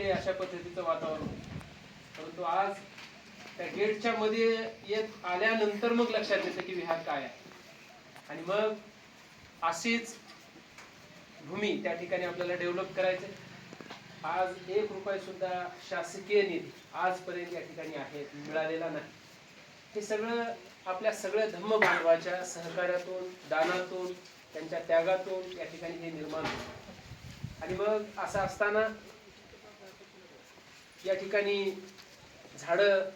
होते अशा पद्धतीचं वातावरण परंतु आज त्या गेटच्या मध्ये येत आल्यानंतर मग लक्षात येतं की विहार काय आहे. आणि मग अशीच भूमी त्या ठिकाणी आपल्याला डेव्हलप करायचे आज एक रुपये सुद्धा शासकीय निधी आजपर्यंत या ठिकाणी आहे मिळालेला नाही. हे सगळं आपल्या सगळ्या धम्म बांधवाच्या सहकार्यातून दानातून त्यांच्या त्यागातून या ठिकाणी हे निर्माण होतं. आणि मग असं असताना या ठिकाणी झाडं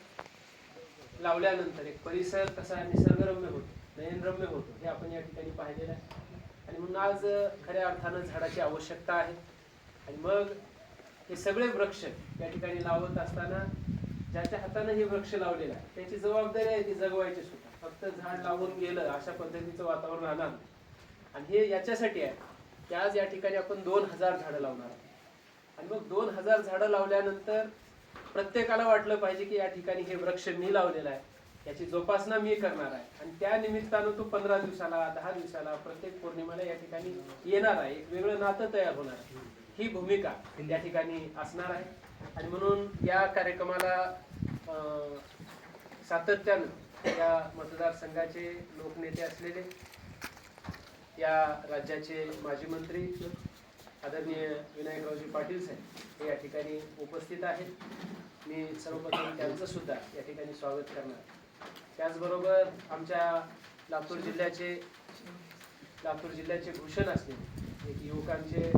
लावल्यानंतर एक परिसर कसा निसर्गरम्य होतो नयनरम्य होतो हे आपण या ठिकाणी पाहिलेलं आहे. आणि म्हणून आज खऱ्या अर्थानं झाडाची आवश्यकता आहे. आणि मग हे सगळे वृक्ष या ठिकाणी लावत असताना ज्याच्या हातानं हे वृक्ष लावलेलं आहे त्याची जबाबदारी आहे ती जगवायची सुद्धा. फक्त झाड लावून गेलं अशा पद्धतीचं वातावरण राहणार आणि हे याच्यासाठी आहे की आज या ठिकाणी आपण दोन हजार झाडं लावणार आहोत. आणि मग दोन हजार झाडं लावल्यानंतर प्रत्येकाला वाटलं पाहिजे की या ठिकाणी हे वृक्ष मी लावलेला आहे. याची जोपासना मी करणार आहे. आणि त्या निमित्तानं तो पंधरा दिवसाला दहा दिवसाला प्रत्येक पौर्णिमेला या ठिकाणी येणार आहे. एक वेगळं नातं तयार होणार आहे. ही भूमिका या ठिकाणी असणार आहे. आणि म्हणून या कार्यक्रमाला सातत्यानं या मतदारसंघाचे लोकनेते असलेले या राज्याचे माजी मंत्री आदरणीय विनायकरावजी पाटील साहेब हे या ठिकाणी उपस्थित आहेत. मी सर्वप्रथम त्यांचं सुद्धा या ठिकाणी स्वागत करणार. त्याचबरोबर आमच्या लातूर जिल्ह्याचे लातूर जिल्ह्याचे भूषण असलेले एक युवकांचे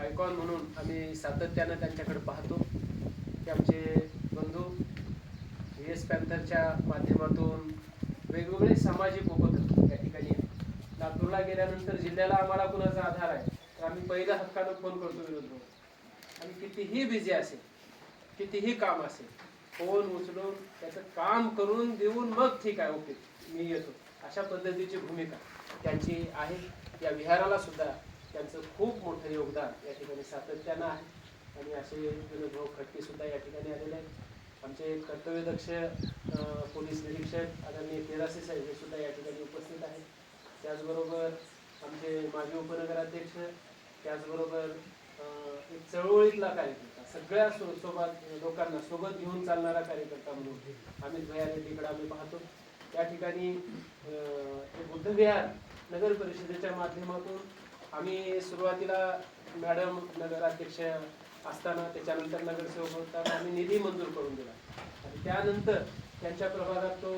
आयकॉन म्हणून आम्ही सातत्यानं त्यांच्याकडे पाहतो. की आमचे बंधू व्ही एस पॅन्थरच्या माध्यमातून वेगवेगळे सामाजिक उपक्रम या ठिकाणी लातूरला गेल्यानंतर जिल्ह्याला आम्हाला कुणाचा आधार आहे? तर आम्ही पहिल्या हक्कानं फोन करतो विरोध भाऊ. आणि कितीही बिझी असेल कितीही काम असेल फोन उचलून त्याचं काम करून देऊन मग ठीक आहे ओके मी येतो. अशा पद्धतीची भूमिका त्यांची आहे. या विहाराला सुद्धा त्यांचं खूप मोठं योगदान या ठिकाणी सातत्यानं आहे. आणि असे विनोद भाऊ खटके सुद्धा या ठिकाणी आलेले आहेत. आमचे कर्तव्यदक्ष पोलीस निरीक्षक आदरणीय तेरासे साहेब हे सुद्धा या ठिकाणी उपस्थित आहेत. त्याचबरोबर आमचे माजी उपनगराध्यक्ष त्याचबरोबर एक चळवळीतला कार्यकर्ता. सगळ्या सो- सोबत लोकांना सोबत घेऊन चालणारा कार्यकर्ता म्हणून अमित भयाने रेड्डीकडे आम्ही पाहतो. त्या ठिकाणी हे बुद्धविहार नगर परिषदेच्या माध्यमातून आम्ही सुरुवातीला मॅडम नगराध्यक्ष असताना त्याच्यानंतर नगरसेवक होताना आम्ही निधी मंजूर करून दिला. आणि त्यानंतर त्यांच्या प्रभागात तो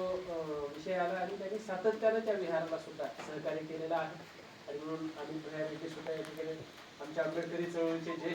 विषय आला आणि त्यांनी सातत्यानं त्या विहाराला सुद्धा सहकार्य केलेलं आहे. आणि म्हणून आम्ही भैया रेड्डी सुद्धा या ठिकाणी आमच्या आंबेडकरी चळवळीचे जे